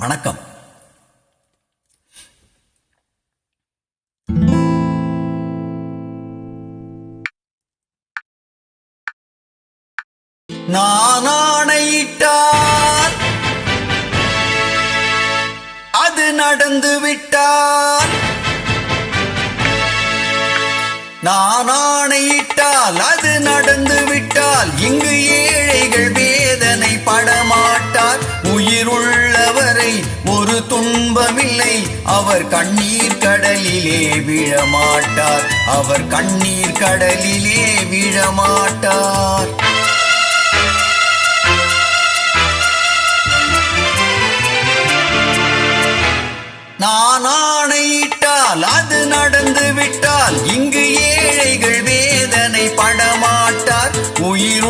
வணக்கம். நான் அது நடந்து விட்டார். நானாணையிட்டால் அது நடந்து விட்டால் இங்கு துன்பமில்லை அவர் கண்ணீர் கடலிலே விழமாட்டார். அவர் கண்ணீர் கடலிலே விழமாட்டார். நான் ஆணையிட்டால் அது நடந்து விட்டால் இங்கு ஏழைகள் வேதனை படமாட்டார். உயிருள்ளவரை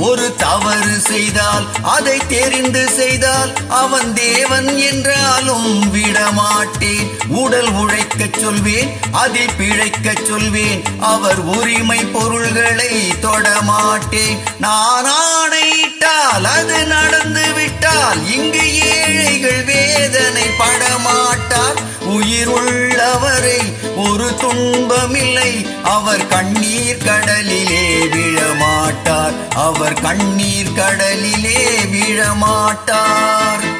ஒரு தவறு செய்தால் அதை தெரிந்து செய்தால் அவன் தேவன் என்றாலும் விடமாட்டேன். உடல் உழைக்கச் சொல்வேன் அதில் பிழைக்கச் சொல்வேன் அவர் உரிமை பொருள்களை தொடமாட்டேன் நான் ஆணையிட்டால் அது துன்பமில்லை. அவர் கண்ணீர் கடலிலே விழமாட்டார். அவர் கண்ணீர் கடலிலே விழமாட்டார்.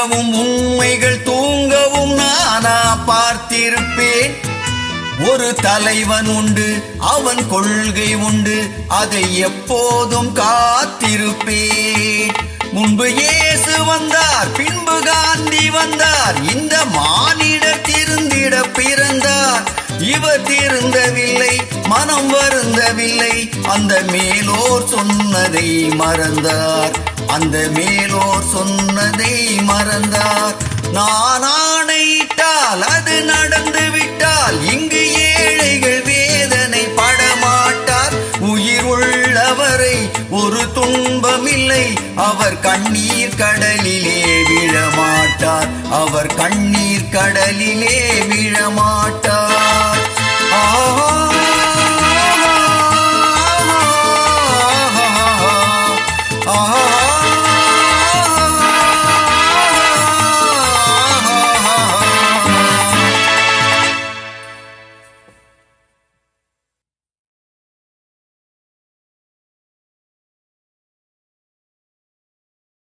ஏங்கவும் உண்மைகள் தூங்கவும் நானா பார்த்திருப்பேன். ஒரு தலைவன் உண்டு அவன் கொள்கை உண்டு அதை எப்போதும் காத்திருப்பேன். முன்பு இயேசு வந்தார் பின்பு காந்தி வந்தார் இந்த மானிட திருந்திட பிற இவர் திருந்தவில்லை மனம் வருந்தவில்லை. அந்த மேலோர் சொன்னதை மறந்தார். அந்த மேலோர் சொன்னதை மறந்தார். நான் ஆணையிட்டால் அது நடந்து விட்டால் இங்கு ஏழைகள் வேதனை படமாட்டார். உயிர் உள்ளவரை ஒரு துன்பமில்லை அவர் கண்ணீர் கடலிலே விழமாட்டார். அவர் கண்ணீர் கடலிலே விழமாட்டார்.